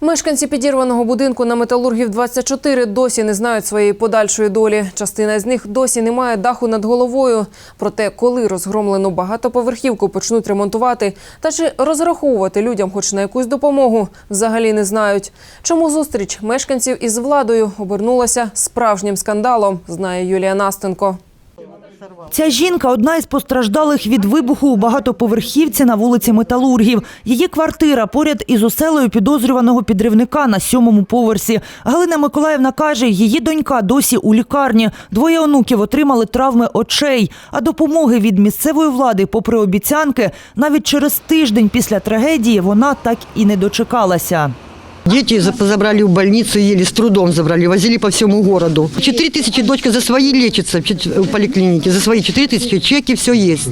Мешканці підірваного будинку на металургів 24 досі не знають своєї подальшої долі. Частина з них досі не має даху над головою. Проте, коли розгромлену багатоповерхівку почнуть ремонтувати, та чи розраховувати людям хоч на якусь допомогу, взагалі не знають. Чому зустріч мешканців із владою обернулася справжнім скандалом, знає Юлія Настенко. Ця жінка – одна із постраждалих від вибуху у багатоповерхівці на вулиці Металургів. Її квартира поряд із оселею підозрюваного підривника на сьомому поверсі. Галина Миколаївна каже, її донька досі у лікарні. Двоє онуків отримали травми очей. А допомоги від місцевої влади, попри обіцянки, навіть через тиждень після трагедії вона так і не дочекалася. Дети за- забрали в больницу, еле с трудом забрали, возили по всему городу. Четыре тысячи дочка за свои лечится в чет- в поликлинике, за свои четыре тысячи чеки, все есть.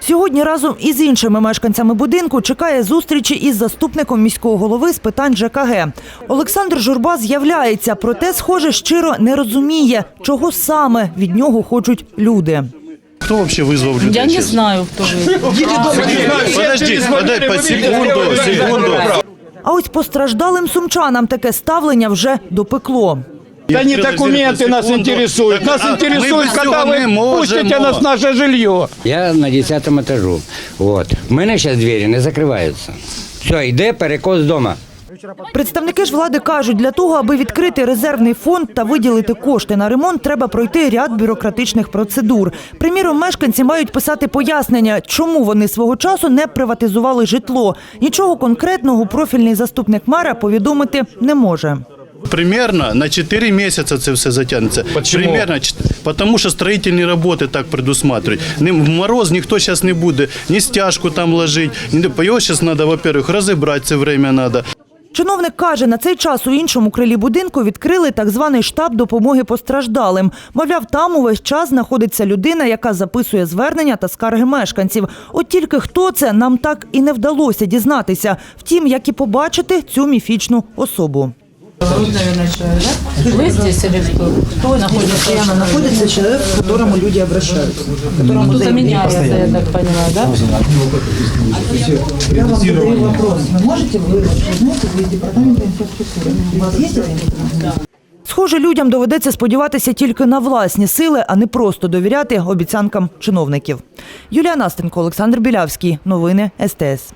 Сьогодні разом із іншими мешканцями будинку чекає зустрічі із заступником міського голови з питань ЖКГ. Олександр Журба з'являється, проте, схоже, щиро не розуміє, чого саме від нього хочуть люди. Кто вообще вызвал людей? Я не сейчас? знаю, кто вы. Подожди, подай по секунду, секунду. А ось постраждалим сумчанам таке ставлення вже допекло. Да не Открылась документы дверь по нас секунду. интересуют. Так, Нас а мы интересует, без когда цього не вы можемо. пустите нас в наше жилье. Я на 10 етажу. От. В мене зараз двері не закриваються. Все, йде перекос дома. Представники ж влади кажуть, для того, аби відкрити резервний фонд та виділити кошти на ремонт, треба пройти ряд бюрократичних процедур. Приміром, мешканці мають писати пояснення, чому вони свого часу не приватизували житло. Нічого конкретного профільний заступник мера повідомити не може. Примерно на 4 месяца це все затягнется. Почему? Примерно, чет- потому что строительные работы так предусматривают. Ни- В мороз ніхто сейчас не буде, ні стяжку там ложить. ні- Його зараз треба, во-первых, розібрати, це время надо. Чиновник каже, на цей час у іншому крилі будинку відкрили так званий штаб допомоги постраждалим. Мовляв, там увесь час знаходиться людина, яка записує звернення та скарги мешканців. От тільки хто це, нам так і не вдалося дізнатися. Втім, як і побачити цю міфічну особу. Вы здесь или кто? Кто находится? Постоянно знаходиться чоловік, к которому люди обращаються. Ну, Кто-то меняется, я так понимаю, да? Я вам задаю вопрос. Ви можете ви знаєте, ви з департаменту інфраструктури? У вас є ця інформація? Схоже, людям доведеться сподіватися тільки на власні сили, а не просто довіряти обіцянкам чиновників. Юлія Настенко, Олександр Білявський. Новини СТС.